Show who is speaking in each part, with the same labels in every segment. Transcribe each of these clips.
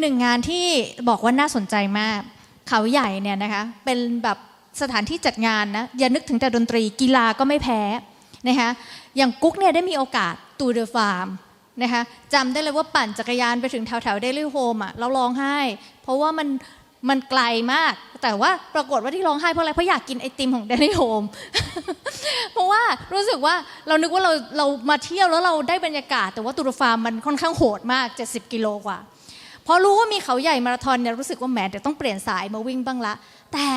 Speaker 1: หนึ่งงานที่บอกว่าน่าสนใจมาก เขาใหญ่เนี่ยนะคะเป็นแบบสถานที่จัดงานนะอย่านึกถึงแต่ดนตรีกีฬาก็ไม่แพ้นะคะอย่างกุ๊กเนี่ยได้มีโอกาสตูเดอฟาร์มนะคะจำได้เลยว่าปั่นจักรยานไปถึงแถวแถวเดลี่โฮมอะเราร้องไห้ เพราะว่ามันมันไกลมาก แต่ว่าปรากฏว่าที่ร้องไห้เพราะอะไรเพราะอยากกินไอติมของเดลี่โฮมเพราะว่ารู้สึกว่าเรานึกว่าเราเรามาเที่ยวแล้วเราได้บรรยากาศ แต่ว่าตูเดอฟาร์มมันค่อนข้างโหดมาก 70 กิโลกว่า อรู้ว่ามีเขาใหญ่มาราธอนเนี่ยรู้สึกว่าแหมเดี๋ยวต้องเปลี่ยนสายมาวิ่งบ้างละ แต่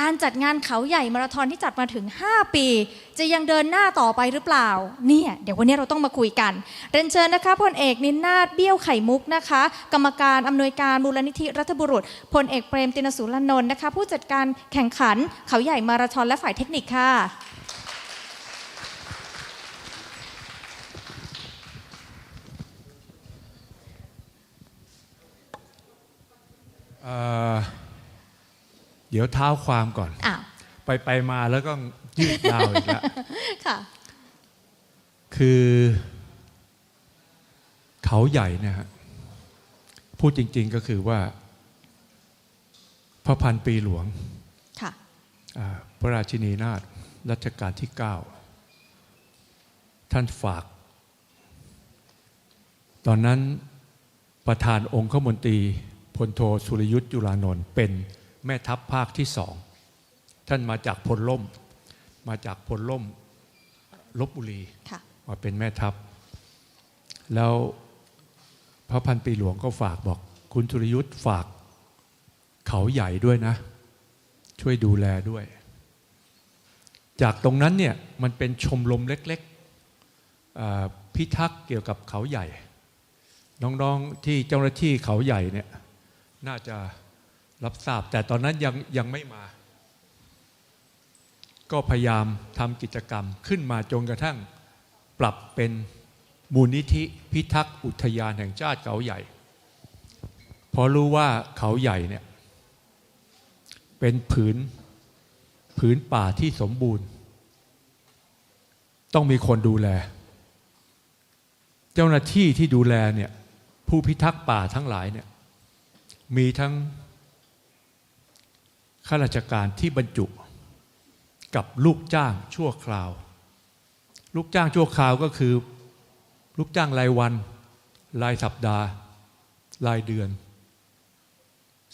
Speaker 1: การจัดงานเขาใหญ่มาราธอนที่จัดมาถึง 5 ปี จะยังเดินหน้าต่อไปหรือเปล่าเนี่ยเดี๋ยววันนี้เราต้องมาคุยกันเรียนเชิญนะคะพลเอกนินนาถเบี้ยวไข่มุกนะคะ กรรมการอำนวยการมูลนิธิรัฐบุรุษพลเอกเปรมตินสุรนนท์นะคะ ผู้จัดการแข่งขันเขาใหญ่มาราธอนและฝ่ายเทคนิคค่ะ
Speaker 2: เอ่อเดี๋ยวเท้าความก่อน
Speaker 1: อ้าว
Speaker 2: ไปไปมาแล้วก็ยืดยาวอีกแล้ว
Speaker 1: ค่ะ
Speaker 2: คือเขาใหญ่เนะฮะพูดจริง ๆก็คือว่า พระพันปีหลวง
Speaker 1: ค่ะ
Speaker 2: อ่าพระราชินีนาถรัชกาลที่ 9 ท่านฝาก ตอนนั้นประธานองคมนตรี พลโทสุรยุทธ์จุลานนท์เป็นแม่ทัพภาคที่สองท่านมาจากพลล่ม มาจากพลล่มลบบุรี
Speaker 1: ค่ะ
Speaker 2: มาเป็นแม่ทัพ แล้วพระพันปีหลวงก็ฝากบอก คุณสุรยุทธ์ฝากเขาใหญ่ด้วยนะ ช่วยดูแลด้วย จากตรงนั้นเนี่ยมันเป็นชมรมเล็กๆอ่าพิทักษ์เกี่ยวกับเขาใหญ่ น้องๆที่เจ้าหน้าที่เขาใหญ่เนี่ย น่าจะรับทราบ แต่ตอนนั้นยังยังไม่มา ก็พยายามทำกิจกรรมขึ้นมาจนกระทั่งปรับเป็นมูลนิธิพิทักษ์อุทยานแห่งชาติเขาใหญ่พราะรู้ว่าเขาใหญ่เนี่ยเป็นผืนผืนป่าที่สมบูรณ์ ต้องมีคนดูแล เจ้าหน้าที่ที่ดูแลเนี่ยผู้พิทักษ์ป่าทั้งหลายเนี่ย มีทั้งข้าราชการที่บรรจุกับลูกจ้างชั่วคราว ลูกจ้างชั่วคราวก็คือ ลูกจ้างรายวัน รายสัปดาห์ รายเดือน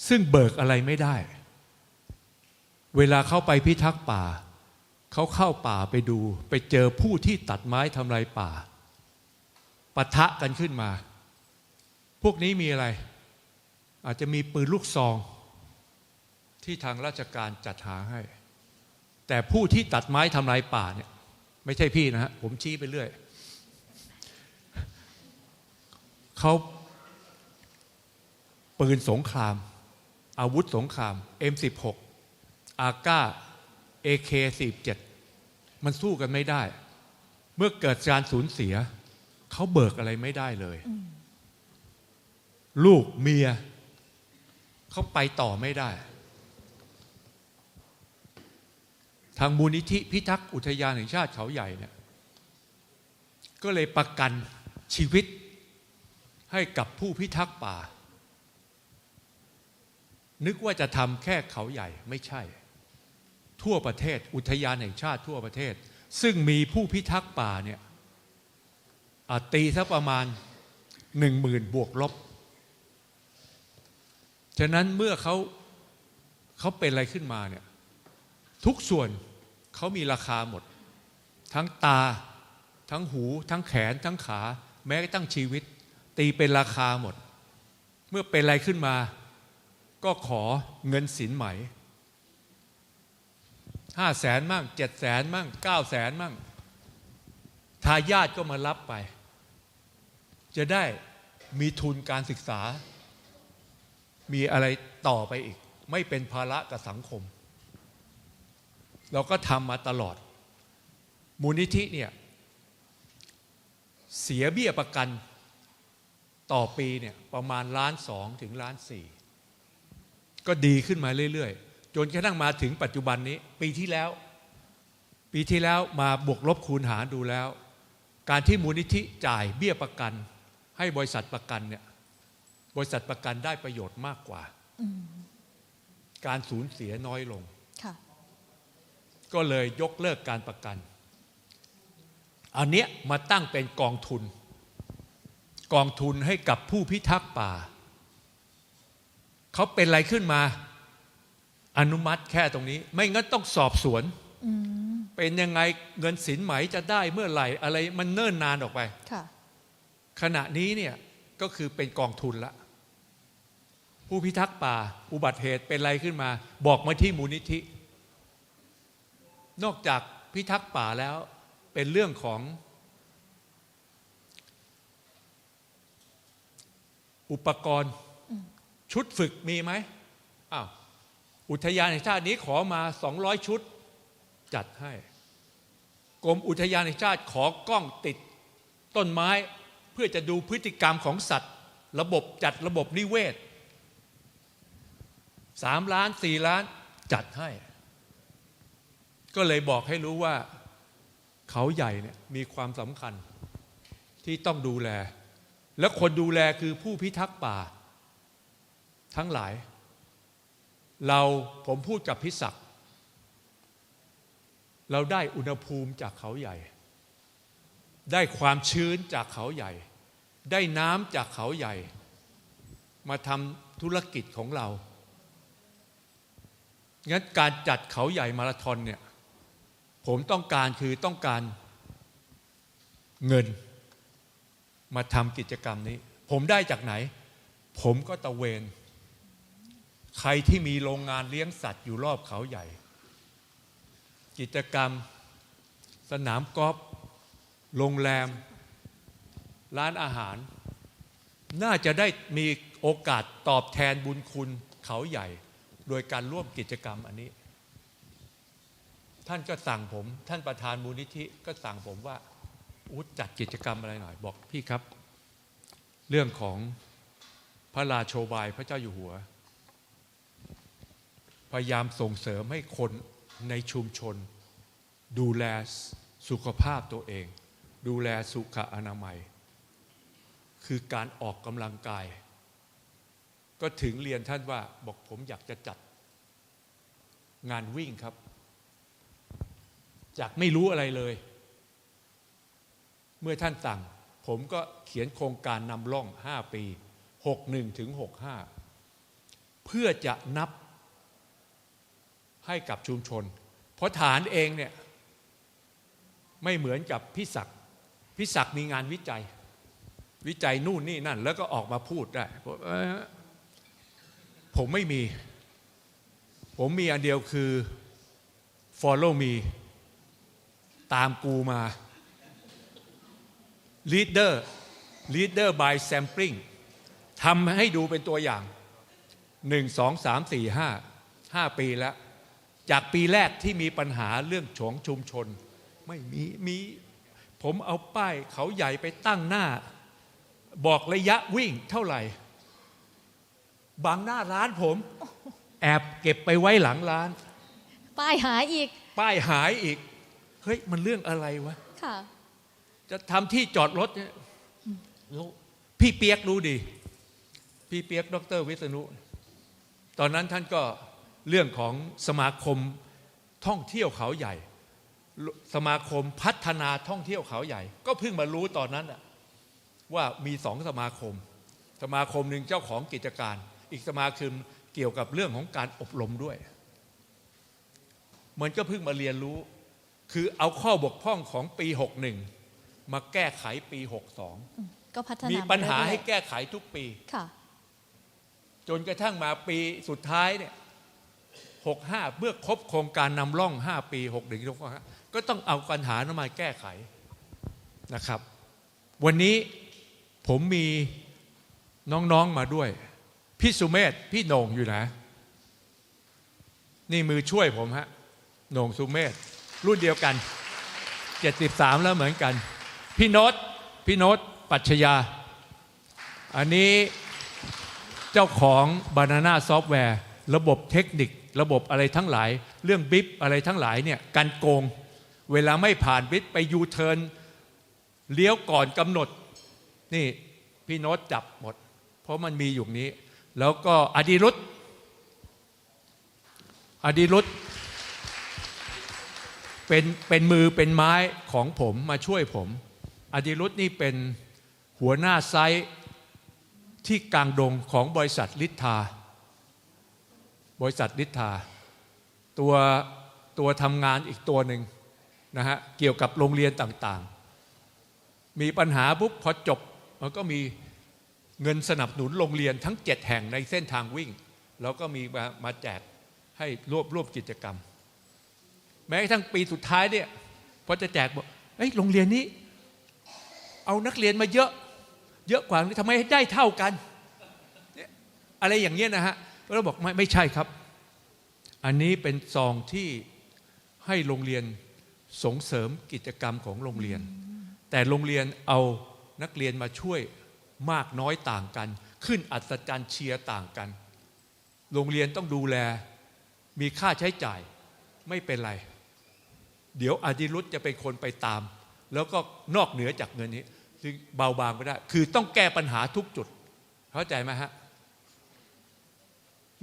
Speaker 2: ซึ่งเบิกอะไรไม่ได้ เวลาเข้าไปพิทักษ์ป่า เขาเข้าป่าไปดู ไปเจอผู้ที่ตัดไม้ทำลายป่าปะทะกันขึ้นมา พวกนี้มีอะไร อาจจะมีปืนลูกซอง ที่ทางราชการจัดหาให้ แต่ผู้ที่ตัดไม้ทำลายป่าเนี่ยไม่ใช่พี่นะฮะผมชี้ไปเรื่อยเขาปืนสงคราม อาวุธสงคราม M16 อาก้า AK47 มันสู้กันไม่ได้ เมื่อเกิดการสูญเสีย เขาเบิกอะไรไม่ได้เลย ลูกเมีย เขาไปต่อไม่ได้ ทางมูลนิธิพิทักษ์อุทยานแห่งชาติเขาใหญ่เนี่ยก็เลยประกันชีวิตให้กับผู้พิทักษ์ป่า นึกว่าจะทำแค่เขาใหญ่ไม่ใช่ ทั่วประเทศอุทยานแห่งชาติทั่วประเทศ ซึ่งมีผู้พิทักษ์ป่าเนี่ยอาจตีสักประมาณหนึ่งหมื่นบวกลบ ฉะนั้นเมื่อเขาเขาเป็นอะไรขึ้นมาเนี่ยทุกส่วนเขามีราคาหมด ทั้งตา ทั้งหู ทั้งแขน ทั้งขา แม้กระทั่งชีวิต ตีเป็นราคาหมด เมื่อเป็นอะไรขึ้นมา ก็ขอเงินสินไหม่ห้าแสนมั่งเจ็ดแสนมั่งเก้าแสนมั่งทายาทก็มารับไป จะได้มีทุนการศึกษา มีอะไรต่อไปอีก ไม่เป็นภาระกับสังคม เราก็ทำมาตลอด มูลนิธิเนี่ย เสียเบี้ยประกันต่อปีเนี่ยประมาณล้านสองถึงล้านสี่ก็ดีขึ้นมาเรื่อย ๆ จนกระทั่งมาถึงปัจจุบันนี้ ปีที่แล้ว ปีที่แล้วมาบวกลบคูณหารดูแล้ว การที่มูลนิธิจ่ายเบี้ยประกัน ให้บริษัทประกันเนี่ย บริษัทประกันได้ประโยชน์มากกว่า การสูญเสียน้อยลง
Speaker 1: ค่ะ
Speaker 2: ก็เลยยกเลิกการประกัน อันเนี้ยมาตั้งเป็นกองทุน กองทุนให้กับผู้พิทักษ์ป่า เขาเป็นอะไรขึ้นมา อนุมัติแค่ตรงนี้ ไม่งั้นต้องสอบสวน
Speaker 1: อืม
Speaker 2: เป็นยังไงเงินสินไหมจะได้เมื่อไหร่อะไรมันเนิ่นนานออกไป
Speaker 1: ค่ะ
Speaker 2: ขณะนี้เนี่ย ก็คือเป็นกองทุนละ ผู้พิทักษ์ป่า อุบัติเหตุเป็นอะไรขึ้นมา บอกมาที่มูลนิธิ นอกจากพิทักษ์ป่าแล้วเป็นเรื่องของ อุปกรณ์ชุดฝึกมีไหมอ้าวอุทยานแห่งชาตินี้ขอมา 200 ชุดจัดให้ กรมอุทยานแห่งชาติขอกล้องติดต้นไม้ พื่อจะดูพฤติกรรมของสัตว์ ระบบจัดระบบนิเวศสามล้านสี่ล้านจัดให้ ก็เลยบอกให้รู้ว่าเขาใหญ่เนี่ยมีความสำคัญที่ต้องดูแล และคนดูแลคือผู้พิทักษ์ป่า ทั้งหลาย เราผมพูดกับพิศักดิ์เราได้อุณหภูมิจากเขาใหญ่ ได้ความชื้นจากเขาใหญ่ ได้น้ำจากเขาใหญ่ มาทำธุรกิจของเรา งั้นการจัดเขาใหญ่มาราธอนเนี่ยผมต้องการคือต้องการเงิน มาทำกิจกรรมนี้ ผมได้จากไหน ผมก็ตะเวน ใครที่มีโรงงานเลี้ยงสัตว์อยู่รอบเขาใหญ่ กิจกรรม สนามกอล์ฟโรงแรม ร้านอาหาร น่าจะได้มีโอกาสตอบแทนบุญคุณเขาใหญ่ โดยการร่วมกิจกรรมอันนี้ ท่านก็สั่งผม ท่านประธานมูลนิธิก็สั่งผมว่าอุยจัดกิจกรรมอะไรหน่อย บอกพี่ครับ เรื่องของพระราโชบายพระเจ้าอยู่หัว พยายามส่งเสริมให้คนในชุมชน ดูแลสุขภาพตัวเอง ดูแลสุขอนามัย คือการออกกำลังกาย ก็ถึงเรียนท่านว่าบอกผมอยากจะจัดงานวิ่งครับ จากไม่รู้อะไรเลย เมื่อท่านสั่ง ผมก็เขียนโครงการนำร่อง 5 ปี 61ถึง65 เพื่อจะนับให้กับชุมชน เพราะฐานเองเนี่ยไม่เหมือนกับพิศักพิศักมีงานวิจัย วิจัยนู่นนี่นั่น แล้วก็ออกมาพูดได้ผมผมไม่มี ผมมีอันเดียวคือ follow me ตามกูมา leader leader by sampling ทำให้ดูเป็นตัวอย่างหนึ่งสองสามสี่ห้าห้าปีแล้ว จากปีแรกที่มีปัญหาเรื่องฉงชุมชน ไม่มีมี ผมเอาป้ายเขาใหญ่ไปตั้งหน้า บอกระยะวิ่งเท่าไหร่บังหน้าร้านผม แอบเก็บไปไว้หลังร้าน
Speaker 1: ป้ายหายอีก
Speaker 2: ป้ายหายอีก เฮ้ย มันเรื่องอะไรวะ
Speaker 1: ค่ะ
Speaker 2: จะทำที่จอดรถเนี่ยแล้วพี่เปียกรู้ดี พี่เปียกดรวิษณุ ตอนนั้นท่านก็เรื่องของสมาคมท่องเที่ยวเขาใหญ่ สมาคมพัฒนาท่องเที่ยวเขาใหญ่ ก็เพิ่งมารู้ตอนนั้นอะ ว่ามีสองสมาคม สมาคมหนึ่งเจ้าของกิจการ อีกสมาคมเกี่ยวกับเรื่องของการอบรมด้วย มันก็เพิ่งมาเรียนรู้ คือเอาข้อบกพร่องของปี 61 มาแก้ไขปี
Speaker 1: ก็พัฒนา
Speaker 2: 62
Speaker 1: มี
Speaker 2: มีปัญหาให้แก้ไขทุกปี
Speaker 1: ค่ะ
Speaker 2: จนกระทั่งมาปีสุดท้ายเนี่ย65 เมื่อครบโครงการนำร่อง 5 ปี 6 1 6ก็ต้องเอาปัญหานั้นมาแก้ไขนะครับ วันนี้ ผมมีน้องๆมาด้วย พี่สุเมธพี่โหน่งอยู่นะ นี่มือช่วยผมฮะโหน่งสุเมธรุ่นเดียวกัน 73 แล้วเหมือนกัน พี่โนตพี่โนตปัชญา อันนี้เจ้าของบานาน่าซอฟต์แวร์ระบบเทคนิค ระบบอะไรทั้งหลาย เรื่องบิฟอะไรทั้งหลายเนี่ยกันโกง เวลาไม่ผ่านบิฟไปยูเทิร์นเลี้ยวก่อนกำหนด นี่พี่โน้ตจับหมด เพราะมันมีอยู่นี้ แล้วก็อดีรุตอดีรุตเป็นเป็นมือเป็นไม้ของผมมาช่วยผม อดีรุตนี่เป็นหัวหน้าไซต์ที่กลางดงของบริษัทลิทธา บริษัทลิทธา ตัวตัวทำงานอีกตัวหนึ่งนะฮะเกี่ยวกับโรงเรียนต่างๆ มีปัญหาปุ๊บพอจบ ก็มีเงินสนับสนุนโรงเรียนทั้ง 7 แห่งในเส้นทางวิ่ง แล้วก็มีมามาแจกให้รวบรวบกิจกรรม แม้กระทั่งปีสุดท้ายเนี่ยพอจะแจกบอกเอ้ยโรงเรียนนี้ เอานักเรียนมาเยอะ เยอะกว่าทำไมได้เท่ากัน อะไรอย่างเงี้ยนะฮะเราบอกไม่ไม่ใช่ครับ อันนี้เป็นซองที่ให้โรงเรียนส่งเสริมกิจกรรมของโรงเรียน แต่โรงเรียนเอา นักเรียนมาช่วยมากน้อยต่างกัน ขึ้นอัศจรรย์เชียร์ต่างกัน โรงเรียนต้องดูแลมีค่าใช้จ่ายไม่เป็นไร เดี๋ยวอดิรุธจะเป็นคนไปตาม แล้วก็นอกเหนือจากเงินนี้ซึ่งเบาบางไม่ได้ คือต้องแก้ปัญหาทุกจุด เข้าใจไหมฮะ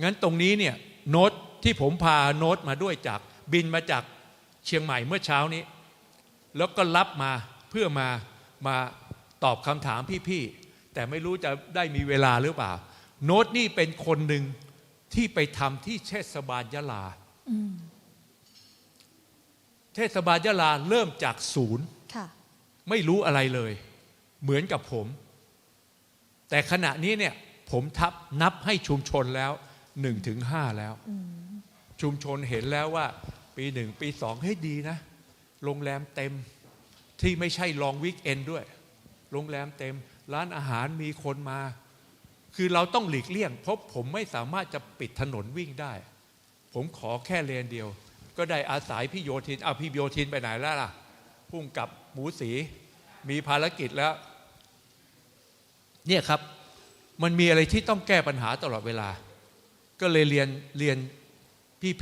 Speaker 2: งั้นตรงนี้เนี่ยโน้ตที่ผมพาโน้ตมาด้วยจากบินมาจากเชียงใหม่เมื่อเช้านี้ แล้วก็รับมาเพื่อมามา ตอบคำถามพี่ๆแต่ไม่รู้จะได้มีเวลาหรือเปล่า โน้ตนี่เป็นคนหนึ่งที่ไปทำที่เทศบาลยะลาเทศบาลยะลาเริ่มจากศูนย์
Speaker 1: ค่ะ
Speaker 2: ไม่รู้อะไรเลย เหมือนกับผม แต่ขณะนี้เนี่ยผมทับนับให้ชุมชนแล้วหนึ่งถึงห้าแล้ว ชุมชนเห็นแล้วว่า ปีหนึ่งปีสองเฮ้ยดีนะ โรงแรมเต็มที่ไม่ใช่ลองวิกเอนด้วย โรงแรมเต็ม ร้านอาหารมีคนมา คือเราต้องหลีกเลี่ยง เพราะผมไม่สามารถจะปิดถนนวิ่งได้ ผมขอแค่เลนเดียว ก็ได้อาศัยพี่โยธินเอาพี่โยธินไปไหนแล้วล่ะพุ่งกับหมูสี มีภารกิจแล้ว เนี่ยครับ มันมีอะไรที่ต้องแก้ปัญหาตลอดเวลา ก็เลยเรียนเรียน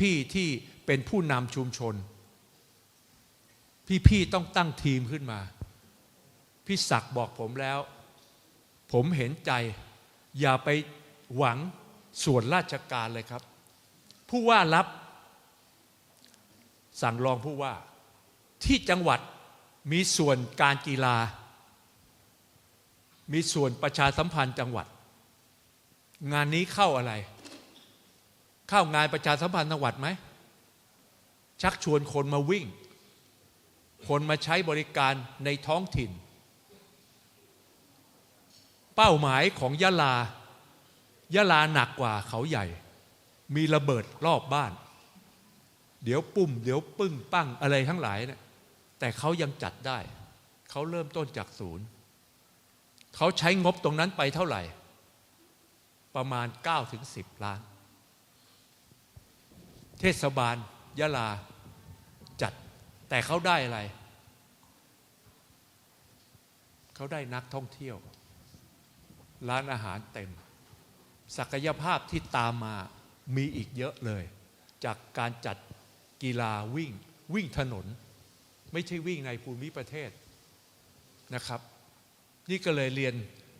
Speaker 2: พี่ๆที่เป็นผู้นำชุมชน พี่ๆต้องตั้งทีมขึ้นมา พี่ศักดิ์บอกผมแล้ว ผมเห็นใจ อย่าไปหวังส่วนราชการเลยครับ ผู้ว่ารับสั่งรองผู้ว่า ที่จังหวัดมีส่วนการกีฬา มีส่วนประชาสัมพันธ์จังหวัด งานนี้เข้าอะไร เข้างานประชาสัมพันธ์จังหวัดไหม ชักชวนคนมาวิ่ง คนมาใช้บริการในท้องถิ่น เป้าหมายของยะลายะลาหนักกว่าเขาใหญ่ มีระเบิดรอบบ้าน เดี๋ยวปุ่ม เดี๋ยวปึ้งปั้งอะไรทั้งหลายเนี่ยแต่เขายังจัดได้ เขาเริ่มต้นจากศูนย์เขาใช้งบตรงนั้นไปเท่าไหร่ ประมาณ9ถึงล้าน เทศบาลยะลาจัด แต่เขาได้อะไร เขาได้นักท่องเที่ยว ร้านอาหารเต็ม ศักยภาพที่ตามมามีอีกเยอะเลย จากการจัดกีฬาวิ่งวิ่งถนน ไม่ใช่วิ่งในภูมิประเทศนะครับ นี่ก็เลยเรียน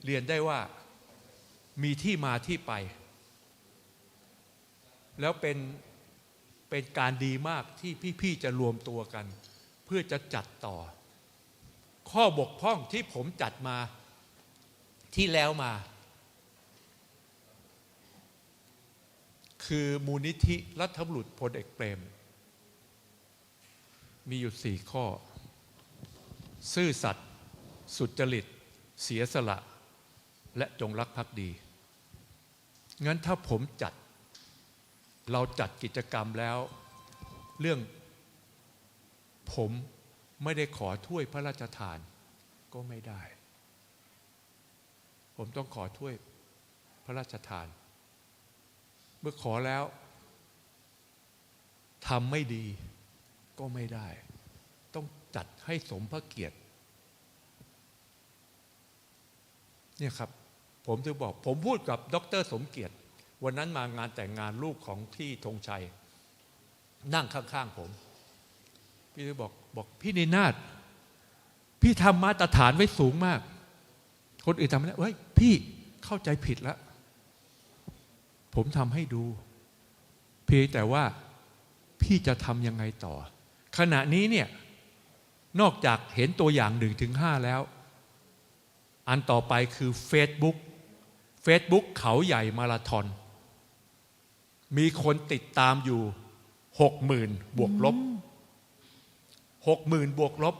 Speaker 2: เรียนได้ว่ามีที่มาที่ไป แล้วเป็นเป็นการดีมากที่พี่ๆจะรวมตัวกัน เพื่อจะจัดต่อ ข้อบกพร่องที่ผมจัดมา ที่แล้วมา คือมูลนิธิรัฐบุรุษพลเอกเปรม มีอยู่สี่ข้อ ซื่อสัตย์สุจริต เสียสละ และจงรักภักดี งั้นถ้าผมจัด เราจัดกิจกรรมแล้ว เรื่องผมไม่ได้ขอถ้วยพระราชทานก็ไม่ได้ ผมต้องขอถ้วยพระราชทาน เมื่อขอแล้วทำไม่ดีก็ไม่ได้ ต้องจัดให้สมพระเกียรติเนี่ยครับ ผมจะบอก ผมพูดกับดรสมเกียรติ วันนั้นมางานแต่งงานลูกของพี่ธงชัย นั่งข้างๆผม พี่จะบอกบอกพี่นินาศพี่ทำมาตรฐานไว้สูงมาก คนอื่นทำไม่ได้เฮ้ยพี่เข้าใจผิดแล้ว ผมทำให้ดู เพียงแต่ว่าพี่จะทำยังไงต่อ ขณะนี้เนี่ยนอกจากเห็นตัวอย่างหนึ่งถึงห้าแล้ว อันต่อไปคือ Facebook Facebook เขาใหญ่มาราธอน มีคนติดตามอยู่หกหมื่นบวกลบหกหมื่นบวกลบ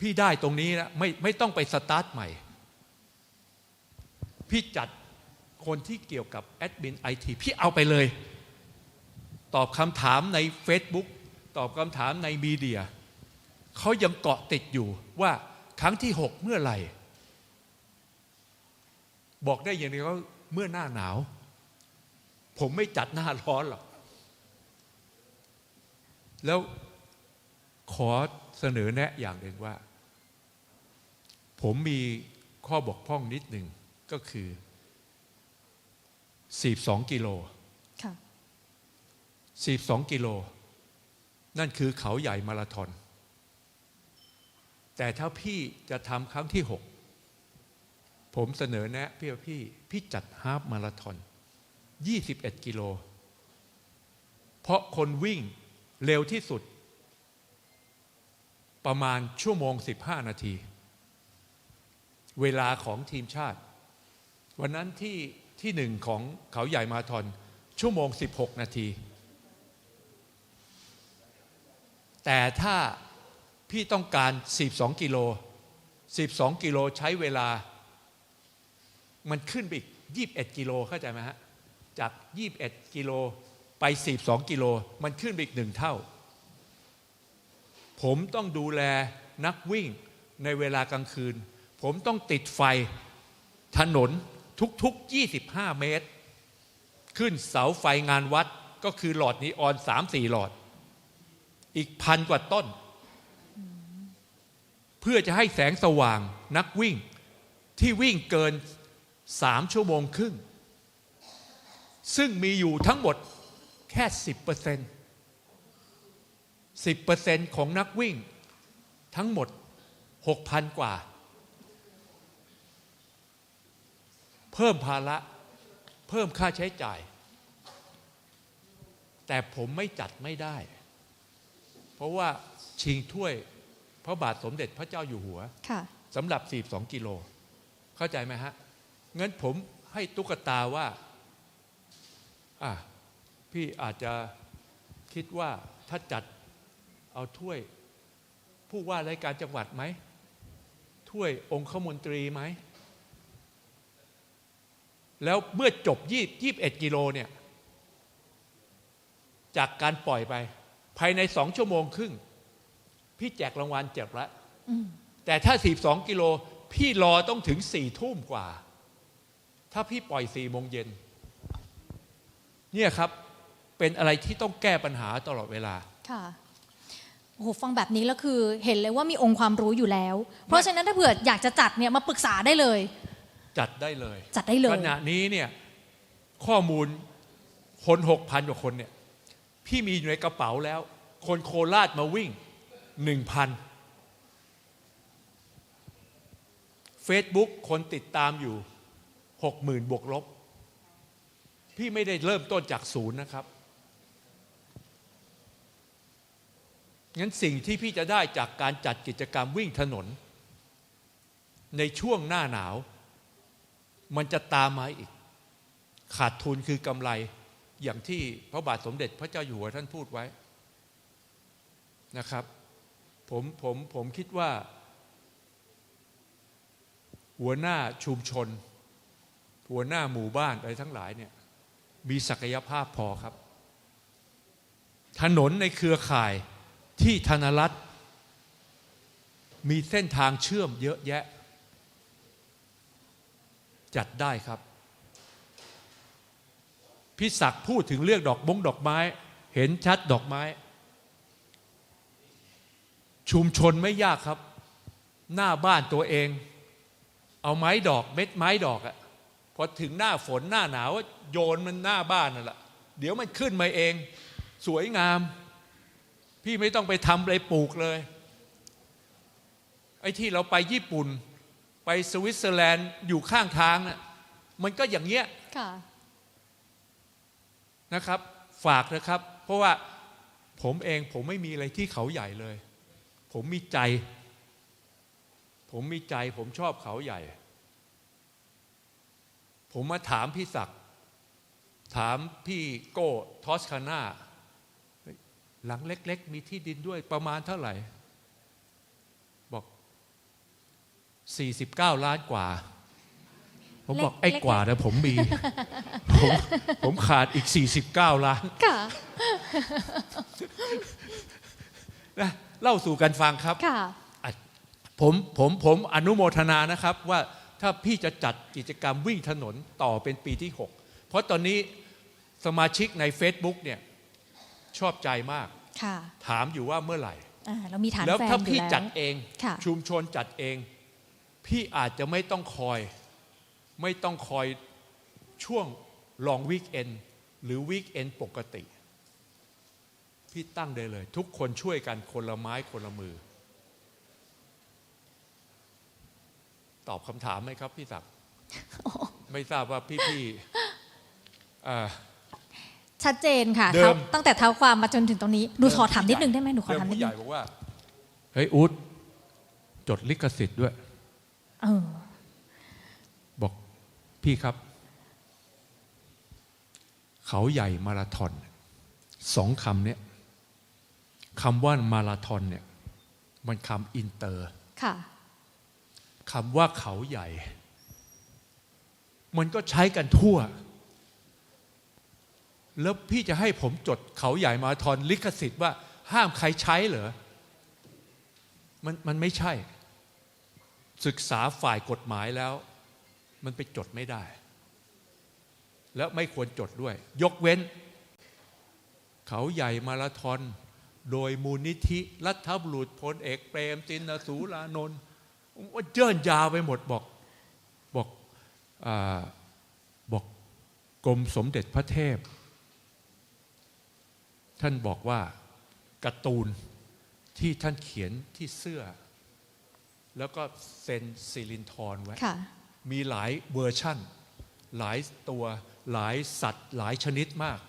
Speaker 2: พี่ได้ตรงนี้นะไม่ไม่ต้องไปสตาร์ทใหม่ พี่จัดคนที่เกี่ยวกับแอดมินไอทีพี่เอาไปเลย ตอบคำถามใน Facebook ตอบคำถามในมีเดียเขายังเกาะติดอยู่ว่าครั้งที่หกเมื่อไหร่ บอกได้อย่างเดียวว่าเมื่อหน้าหนาว ผมไม่จัดหน้าร้อนหรอกแล้ว ขอเสนอแนะอย่างหนึ่งว่า ผมมีข้อบกพร่องนิดหนึ่งก็คือ 42 กิโล
Speaker 1: ค่ะ
Speaker 2: 42 กิโล นั่นคือเขาใหญ่มาราธอน แต่ถ้าพี่จะทำครั้งที่ 6 ผมเสนอแนะพี่ว่าพี่ พี่จัดฮาฟมาราธอน 21 กิโล เพราะคนวิ่งเร็วที่สุด ประมาณชั่วโมง 15 นาที เวลาของทีมชาติ วันนั้นที่ที่หนึ่งของเขาใหญ่มาราธอนชั่วโมง 16 นาที แต่ถ้าพี่ต้องการ42กิโล 12 กิโลใช้เวลา มันขึ้นไปอีก 21 กิโลเข้าใจไหมฮะ จาก 21 กิโลไป42กิโล มันขึ้นไปอีกหนึ่งเท่า ผมต้องดูแลนักวิ่งในเวลากลางคืน ผมต้องติดไฟถนนทุกๆ 25 เมตร ขึ้นเสาไฟงานวัดก็คือหลอดนีออน3-4หลอด อีกพันกว่าต้น เพื่อจะให้แสงสว่างนักวิ่งที่วิ่งเกิน3ชั่วโมงครึ่ง ซึ่งมีอยู่ทั้งหมดแค่10% 10%ของนักวิ่งทั้งหมด 6,000 กว่า เพิ่มภาระ เพิ่มค่าใช้จ่าย แต่ผมไม่จัดไม่ได้ เพราะว่าชิงถ้วยพระบาทสมเด็จพระเจ้าอยู่หัว
Speaker 1: ค่ะ
Speaker 2: สำหรับ 42 กิโล เข้าใจไหมฮะ งั้นผมให้ตุ๊กตาว่าอะพี่อาจจะคิดว่าถ้าจัด เอาถ้วยผู้ว่ารายการจังหวัดไหมถ้วยองคมนตรีไหม แล้วเมื่อจบยี่ยี่สิบเอ็ดกิโลเนี่ย จากการปล่อยไป ภายในสองชั่วโมงครึ่ง พี่แจกรางวัลแจกละแต่ถ้า42กิโล พี่รอต้องถึงสี่ทุ่มกว่า ถ้าพี่ปล่อยสี่โมงเย็น เนี่ยครับ เป็นอะไรที่ต้องแก้ปัญหาตลอดเวลา
Speaker 1: ค่ะ โอ้โหฟังแบบนี้แล้วคือเห็นเลยว่ามีองค์ความรู้อยู่แล้ว เพราะฉะนั้นถ้าเผื่ออยากจะจัดเนี่ยมาปรึกษาได้เลย
Speaker 2: จัดได้เลย
Speaker 1: จัดได้เลย
Speaker 2: ขณะนี้เนี่ยข้อมูลคนหกพันกว่าคนเนี่ยพี่มีอยู่ในกระเป๋าแล้ว คนโคราชมาวิ่งหนึ่งพันเฟซบุ๊กคนติดตามอยู่หกหมื่นบวกลบ พี่ไม่ได้เริ่มต้นจากศูนย์นะครับ งั้นสิ่งที่พี่จะได้จากการจัดกิจกรรมวิ่งถนน ในช่วงหน้าหนาว มันจะตามมาอีก ขาดทุนคือกำไรอย่างที่พระบาทสมเด็จพระเจ้าอยู่หัวท่านพูดไว้นะครับ ผมผมผมคิดว่า หัวหน้าชุมชน หัวหน้าหมู่บ้านอะไรทั้งหลายเนี่ยมีศักยภาพพอครับ ถนนในเครือข่าย ที่ธนรัฐมีเส้นทางเชื่อมเยอะแยะ จัดได้ครับ พิศักพูดถึงเรื่องดอกบงดอกไม้ เห็นชัดดอกไม้ ชุมชนไม่ยากครับ หน้าบ้านตัวเอง เอาไม้ดอกเม็ดไม้ดอกอะพอถึงหน้าฝนหน้าหนาวโยนมันหน้าบ้านนั่นแหละเดี๋ยวมันขึ้นมาเอง สวยงาม พี่ไม่ต้องไปทำอะไรปลูกเลย ไอ้ที่เราไปญี่ปุ่น ไปสวิตเซอร์แลนด์อยู่ข้างทางน่ะมันก็อย่างเงี้ย
Speaker 1: ค่ะ
Speaker 2: นะครับ ฝากนะครับ เพราะว่าผมเองผมไม่มีอะไรที่เขาใหญ่เลย ผมมีใจ ผมมีใจผมชอบเขาใหญ่ ผมมาถามพี่ศักดิ์ถามพี่โก้ทอสคาน่าเฮ้ย หลังเล็ก ๆ มีที่ดินด้วยประมาณเท่าไหร่ บอก 49 ล้านกว่า ผมบอก
Speaker 1: เล็ก
Speaker 2: ไอ้กว่านะผมมี ผมผมขาดอีก 49 ล้าน
Speaker 1: ค่ะ
Speaker 2: นะเล่าสู่กันฟังครับ
Speaker 1: ค่ะ
Speaker 2: อะผมผมผมอนุโมทนานะครับว่าถ้าพี่จะจัดกิจกรรมวิ่งถนนต่อเป็นปีที่ 6 เพราะตอนนี้สมาชิกใน Facebook เนี่ย ชอบใจมาก
Speaker 1: ค่ะ
Speaker 2: ถามอยู่ว่าเมื่อไหร่
Speaker 1: อ่าเรามีฐาน
Speaker 2: แล้ว
Speaker 1: แฟน
Speaker 2: ถ้า
Speaker 1: อยู่
Speaker 2: พี่
Speaker 1: แล้ว
Speaker 2: จัดเอง
Speaker 1: ค่ะ
Speaker 2: ชุมชนจัดเอง พี่อาจจะไม่ต้องคอย ไม่ต้องคอยช่วงลองวีคเอนหรือวีคเอนปกติ พี่ตั้งได้เลย ทุกคนช่วยกันคนละไม้คนละมือ ตอบคำถามไหมครับพี่ศักดิ์ไม่ทราบว่าพี่ๆเอ่อ
Speaker 1: ชัดเจนค่ะ
Speaker 2: เดิม
Speaker 1: เท้าตั้งแต่เท้าความมาจนถึงตรงนี้หนูขอถามนิดนึงได้ไหมหนูขอ
Speaker 2: เดิม
Speaker 1: ถามนิด
Speaker 2: ผู้ให
Speaker 1: นึ
Speaker 2: ญ่
Speaker 1: ง
Speaker 2: บอกว่า เฮ้ยอูดจดลิขสิทธิ์ด้วย
Speaker 1: เออ
Speaker 2: บอกพี่ครับ เขาใหญ่มาราธอนสองคำเนี้ยคำว่ามาราธอนเนี่ย มันคำอินเตอร์
Speaker 1: ค่ะ
Speaker 2: คำว่าเขาใหญ่ มันก็ใช้กันทั่ว แล้วพี่จะให้ผมจดเขาใหญ่มาราธอนลิขสิทธิ์ว่า ห้ามใครใช้เหรอ มันมันไม่ใช่ ศึกษาฝ่ายกฎหมายแล้ว มันไปจดไม่ได้ แล้วไม่ควรจดด้วย ยกเว้น เขาใหญ่มาราธอนโดยมูลนิธิ รัฐบุรุษพลเอกเปรมตินสูรานนท์ว่าเจิ้นยาวไปหมดบอกบอกอบอกกรมสมเด็จพระเทพ ท่านบอกว่าการ์ตูนที่ท่านเขียนที่เสื้อ แล้วก็เซ็นซิลินทรไว้
Speaker 1: ค่ะ
Speaker 2: มีหลายเวอร์ชั่น หลายตัวหลายสัตว์ หลายชนิดมาก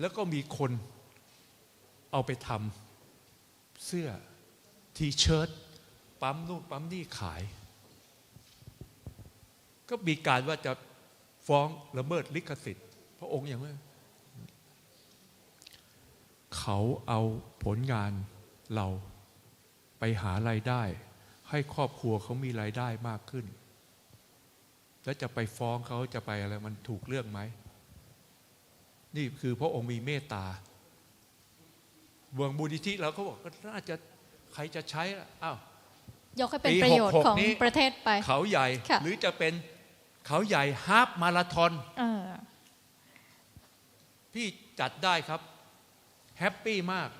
Speaker 2: แล้วก็มีคนเอาไปทำเสื้อทีเชิ้ตปั๊มนู่นปั๊มนี่ขาย ก็มีการว่าจะฟ้องละเมิดลิขสิทธิ์ พระองค์อย่างว่า เขาเอาผลงานเราไปหารายได้ ให้ครอบครัวเขามีรายได้มากขึ้น แล้วจะไปฟ้องเขาจะไปอะไรมันถูกเรื่องไหม นี่คือพระองค์มีเมตตาเมืองมูลนิธิเราก็บอกก็น่าจะใครจะใช้ล่ะอ้าว
Speaker 1: ยกให้เป็น
Speaker 2: ปี
Speaker 1: ประโยชน์
Speaker 2: 66
Speaker 1: ของ
Speaker 2: นี้
Speaker 1: ประเทศไป
Speaker 2: เขาใหญ่
Speaker 1: ค่ะ
Speaker 2: หรือจะเป็นเขาใหญ่ฮาฟมาราธอน
Speaker 1: เออ
Speaker 2: พี่จัดได้ครับ แฮปปี้มาก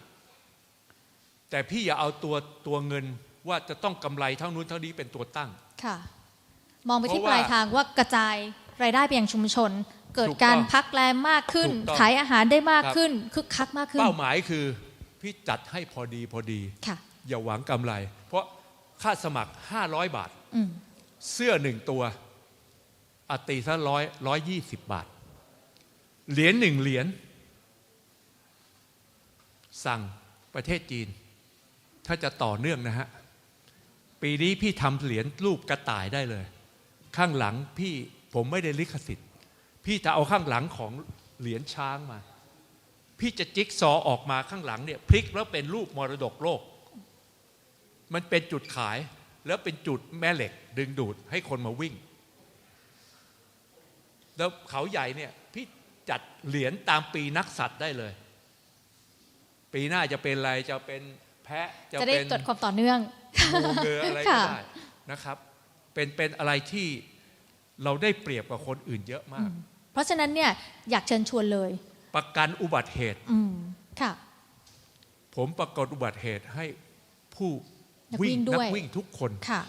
Speaker 2: แต่พี่อย่าเอาตัวตัวเงินว่าจะต้องกำไรเท่านู้นเท่านี้เป็นตัวตั้ง
Speaker 1: ค่ะ มองไปที่
Speaker 2: เพราะ
Speaker 1: ป
Speaker 2: ว่า
Speaker 1: ลายทางว่ากระจายรายได้ไปยังชุมชน เกิด
Speaker 2: ถูก
Speaker 1: การ
Speaker 2: ต้อง
Speaker 1: พักแรมมากขึ้น
Speaker 2: ถูกต้อง
Speaker 1: ขายอาหารได้มาก
Speaker 2: ครับ
Speaker 1: ขึ้น คึกคักมากขึ้น
Speaker 2: เป้าหมายคือพี่จัดให้พอดีพอดี
Speaker 1: ค่ะ
Speaker 2: อย่าหวังกำไร เพราะค่าสมัคร 500 บาท
Speaker 1: อืม
Speaker 2: เสื้อหนึ่งตัวอาตีซะร้อยร้อยยี่สิบบาท เหรียญหนึ่งเหรียญ สั่งประเทศจีน ถ้าจะต่อเนื่องนะฮะ ปีนี้พี่ทำเหรียญรูปกระต่ายได้เลย ข้างหลังพี่ผมไม่ได้ลิขสิทธิ์ พี่จะเอาข้างหลังของเหรียญช้างมา พี่จะจิ๊กซอออกมาข้างหลังเนี่ยพลิกแล้วเป็นรูปมรดกโลก มันเป็นจุดขายแล้วเป็นจุดแม่เหล็กดึงดูดให้คนมาวิ่ง แล้วเขาใหญ่เนี่ยพี่จัดเหรียญตามปีนักสัตว์ได้เลย ปีหน้าจะเป็นอะไรจะเป็นแพะจะ
Speaker 1: จะได้
Speaker 2: เป็น
Speaker 1: เกิดความต่อเนื่อง
Speaker 2: งูเงืออะไรก็
Speaker 1: ค่ะ
Speaker 2: ได้นะครับ เป็นเป็นอะไรที่เราได้เปรียบกับคนอื่นเยอะมาก
Speaker 1: เพราะฉะนั้นเนี่ยอยากเชิญชวนเลย
Speaker 2: ประกันอุบัติเหตุ
Speaker 1: อืมค่ะ
Speaker 2: ผมประกันอุบัติเหตุให้ผู้
Speaker 1: นักวิ่
Speaker 2: วิ่ง
Speaker 1: งด้
Speaker 2: นั
Speaker 1: วย
Speaker 2: วิ่งทุกคน
Speaker 1: ค่ะ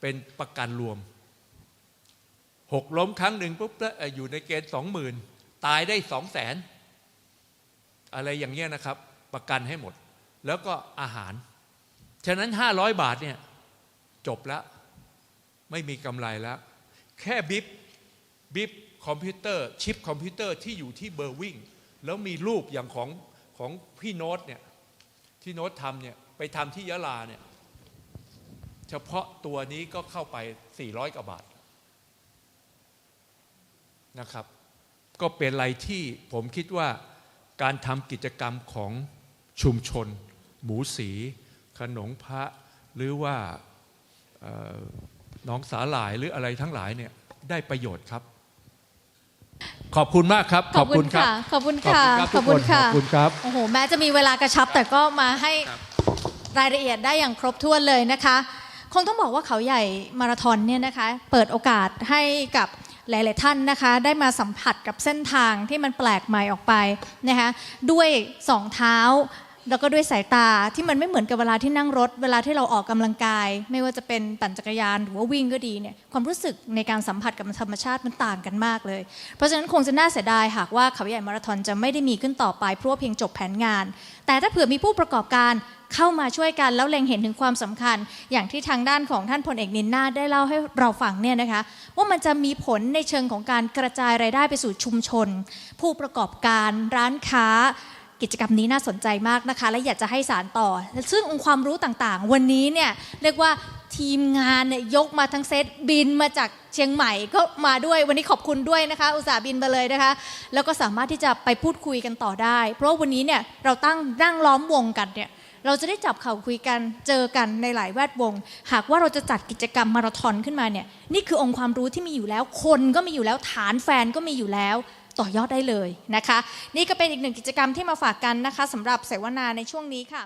Speaker 2: เป็นประกันรวม หกล้มครั้งหนึ่งปุ๊บแล้วเอ่ออยู่ในเกณฑ์สองหมื่นตายได้สองแสนอะไรอย่างเงี้ยนะครับ ประกันให้หมด แล้วก็อาหาร ฉะนั้นห้าร้อยบาทเนี่ยจบแล้ว ไม่มีกำไรแล้ว แค่บิบบิบคอมพิวเตอร์ ชิปคอมพิวเตอร์ที่อยู่ที่เบอร์วิ่งแล้วมีรูปอย่างของของพี่โน้ตเนี่ยที่โน้ตทำเนี่ยไปทำที่ยะลาเนี่ยเฉพาะตัวนี้ก็เข้าไป 400กว่าบาทนะครับ ก็เป็นอะไรที่ผมคิดว่าการทำกิจกรรมของ ชุมชน หมูสี ขนงพระ หรือว่าเอ่อน้องสาหร่ายหรืออะไรทั้งหลายเนี่ยได้ประโยชน์ครับ ขอบคุณมากครับ
Speaker 1: ขอบคุณค่ะขอบคุณค่ะ
Speaker 2: ขอบคุณครับทุกคนขอบคุณครับ
Speaker 1: โอ้โห แม้จะมีเวลากระชับแต่ก็มาให้รายละเอียดได้อย่างครบถ้วนเลยนะคะ คงต้องบอกว่าเขาใหญ่มาราธอนเนี่ยนะคะ เปิดโอกาสให้กับหลาย ๆ ท่านนะคะ ได้มาสัมผัสกับเส้นทางที่มันแปลกใหม่ออกไปนะคะ ด้วยสองเท้า แล้วก็ด้วยสายตาที่มันไม่เหมือนกับเวลาที่นั่งรถ เวลาที่เราออกกำลังกาย ไม่ว่าจะเป็นปั่นจักรยานหรือว่าวิ่งก็ดีเนี่ยความรู้สึกในการสัมผัสกับธรรมชาติมันต่างกันมากเลย เพราะฉะนั้นคงจะน่าเสียดายหากว่าเขาใหญ่มาราธอนจะไม่ได้มีขึ้นต่อไปเพราะว่าเพียงจบแผนงาน แต่ถ้าเผื่อมีผู้ประกอบการเข้ามาช่วยกันแล้วเล็งเห็นถึงความสำคัญ อย่างที่ทางด้านของท่านพลเอกนินนาได้เล่าให้เราฟังเนี่ยนะคะ ว่ามันจะมีผลในเชิงของการกระจายรายได้ไปสู่ชุมชน ผู้ประกอบการร้านค้า กิจกรรมนี้น่าสนใจมากนะคะ และอยากจะให้สารต่อ ซึ่งองค์ความรู้ต่างๆ วันนี้เนี่ยเรียกว่าทีมงานเนี่ยยกมาทั้งเซตบินมาจากเชียงใหม่ก็มาด้วยวันนี้ขอบคุณด้วยนะคะ อุตส่าห์บินมาเลยนะคะ แล้วก็สามารถที่จะไปพูดคุยกันต่อได้ เพราะว่าวันนี้เนี่ยเราตั้งนั่งล้อมวงกันเนี่ยเราจะได้จับเข่าคุยกันเจอกันในหลายแวดวง หากว่าเราจะจัดกิจกรรมมาราธอนขึ้นมาเนี่ยนี่คือองค์ความรู้ที่มีอยู่แล้ว คนก็มีอยู่แล้วฐานแฟนก็มีอยู่แล้ว ต่อยอดได้เลยนะคะ นี่ก็เป็นอีกหนึ่งกิจกรรมที่มาฝากกันนะคะสำหรับเสวนาในช่วงนี้ค่ะ